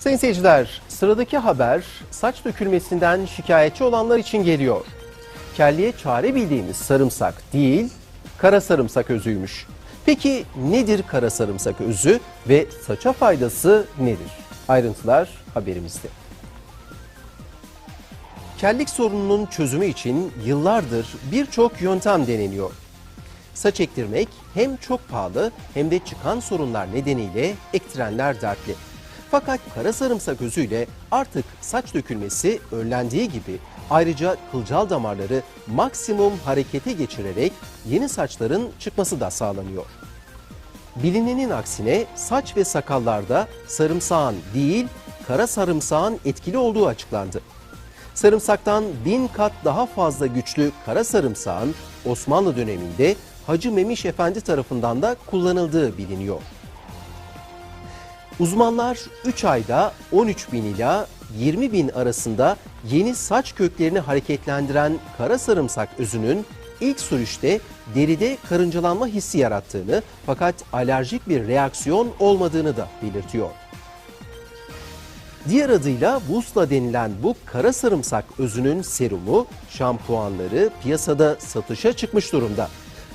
Sayın seyirciler, sıradaki haber saç dökülmesinden şikayetçi olanlar için geliyor. Kelliye çare bildiğimiz sarımsak değil, kara sarımsak özüymüş. Peki nedir kara sarımsak özü ve saça faydası nedir? Ayrıntılar haberimizde. Kellik sorununun çözümü için yıllardır birçok yöntem deneniyor. Saç ektirmek hem çok pahalı hem de çıkan sorunlar nedeniyle ektirenler dertli. Fakat kara sarımsak özüyle artık saç dökülmesi önlendiği gibi ayrıca kılcal damarları maksimum harekete geçirerek yeni saçların çıkması da sağlanıyor. Bilinenin aksine saç ve sakallarda sarımsağın değil kara sarımsağın etkili olduğu açıklandı. Sarımsaktan bin kat daha fazla güçlü kara sarımsağın Osmanlı döneminde Hacı Memiş Efendi tarafından da kullanıldığı biliniyor. Uzmanlar 3 ayda 13 bin ila 20 bin arasında yeni saç köklerini hareketlendiren kara sarımsak özünün ilk sürüşte deride karıncalanma hissi yarattığını fakat alerjik bir reaksiyon olmadığını da belirtiyor. Diğer adıyla Busla denilen bu kara sarımsak özünün serumu, şampuanları piyasada satışa çıkmış durumda.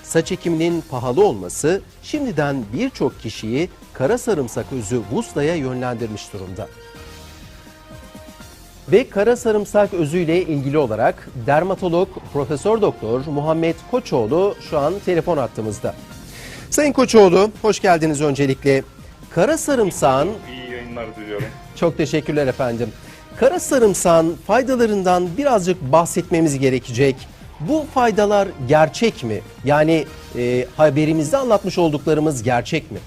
Saç ekiminin pahalı olması şimdiden birçok kişiyi kara sarımsak özü Busla'ya yönlendirmiş durumda. Ve kara sarımsak özüyle ilgili olarak dermatolog Profesör Doktor Muhammed Koçoğlu şu an telefon attığımızda. Sayın Koçoğlu hoş geldiniz öncelikle. Kara sarımsağın İyi yayınlar diliyorum. çok teşekkürler efendim. Kara sarımsağın faydalarından birazcık bahsetmemiz gerekecek. Bu faydalar gerçek mi? Yani e, haberimizde anlatmış olduklarımız gerçek mi?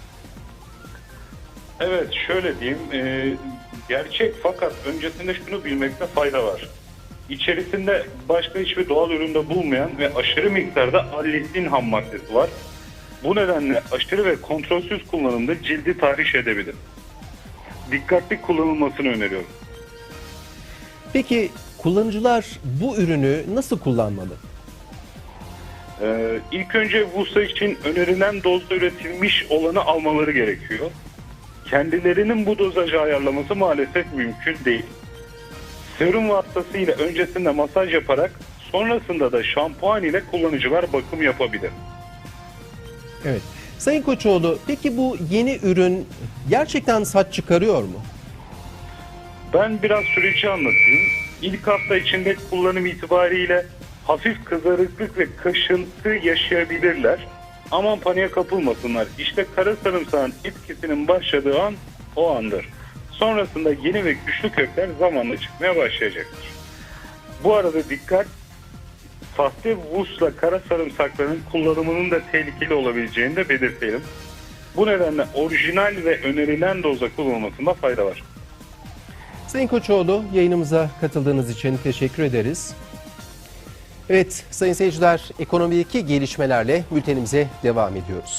Evet şöyle diyeyim. e, gerçek fakat öncesinde şunu bilmekte fayda var. İçerisinde başka hiçbir doğal üründe bulmayan ve aşırı miktarda allisin ham maddesi var. Bu nedenle aşırı ve kontrolsüz kullanımda cildi tahriş edebilir. Dikkatli kullanılmasını öneriyorum. Peki kullanıcılar bu ürünü nasıl kullanmalı? Ee, ilk önce VUSA için önerilen dozda üretilmiş olanı almaları gerekiyor. Kendilerinin bu dozajı ayarlaması maalesef mümkün değil. Serum vasıtasıyla öncesinde masaj yaparak sonrasında da şampuan ile kullanıcılar bakım yapabilir. Evet. Sayın Koçoğlu peki bu yeni ürün gerçekten saç çıkarıyor mu? Ben biraz süreci anlatayım. İlk hafta içinde kullanım itibariyle hafif kızarıklık ve kaşıntı yaşayabilirler. Aman paniğe kapılmasınlar. İşte kara sarımsağın etkisinin başladığı an o andır. Sonrasında yeni ve güçlü kökler zamanla çıkmaya başlayacaktır. Bu arada dikkat sahte vusla kara sarımsakların kullanımının da tehlikeli olabileceğini de belirtelim. Bu nedenle orijinal ve önerilen doza kullanılmasında fayda var. Sayın Koçoğlu yayınımıza katıldığınız için teşekkür ederiz. Evet sayın seyirciler ekonomideki gelişmelerle bültenimize devam ediyoruz.